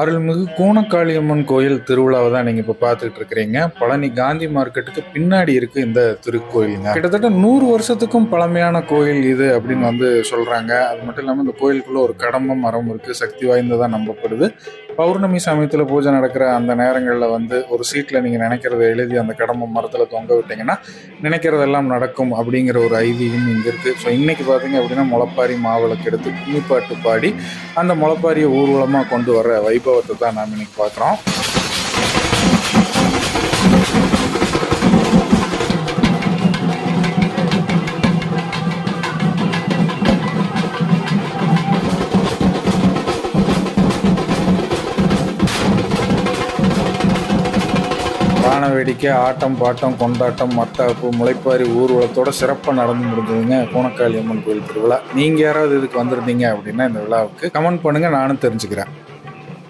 அருள்மிகு கூனக்காளியம்மன் கோயில் திருவிழாவை தான் நீங்க இப்ப பார்த்துட்டு இருக்கிறீங்க. பழனி காந்தி மார்க்கெட்டுக்கு பின்னாடி இருக்கு இந்த திருக்கோயிலுங்க. கிட்டத்தட்ட நூறு வருஷத்துக்கும் பழமையான கோயில் இது அப்படின்னு வந்து சொல்றாங்க. அது மட்டும் இல்லாம இந்த கோயிலுக்குள்ள ஒரு கடம்ப மரம் இருக்கு. சக்தி வாய்ந்ததா நம்பப்படுது. பௌர்ணமி சமயத்தில் பூஜை நடக்கிற அந்த நேரங்களில் வந்து ஒரு சீட்டில் நீங்கள் நினைக்கிறத எழுதி அந்த கடம்பு மரத்தில் தொங்க விட்டீங்கன்னா நினைக்கிறதெல்லாம் நடக்கும் அப்படிங்கிற ஒரு ஐதீகம் இங்கே இருக்குது ஸோ இன்றைக்கி பார்த்தீங்க அப்படின்னா முளப்பாரி மாவிளக்கு எடுத்து கும்மிப்பாட்டு பாடி அந்த முளப்பாரியை ஊர்வலமாக கொண்டு வர வைபவத்தை தான் நாம் இன்றைக்கி பார்க்குறோம் வான வேடிக்கை ஆட்டம் பாட்டம் கொண்டாட்டம் மத்தாப்பு முளைப்பாரி ஊர்வலத்தோட சிறப்பாக நடந்து முடிஞ்சதுங்க. கோணக்காளி அம்மன் கோயில் திருவிழா. நீங்கள் யாராவது இதுக்கு வந்திருந்தீங்க அப்படின்னா இந்த விழாவுக்கு கமெண்ட் பண்ணுங்கள் நானும் தெரிஞ்சுக்கிறேன்.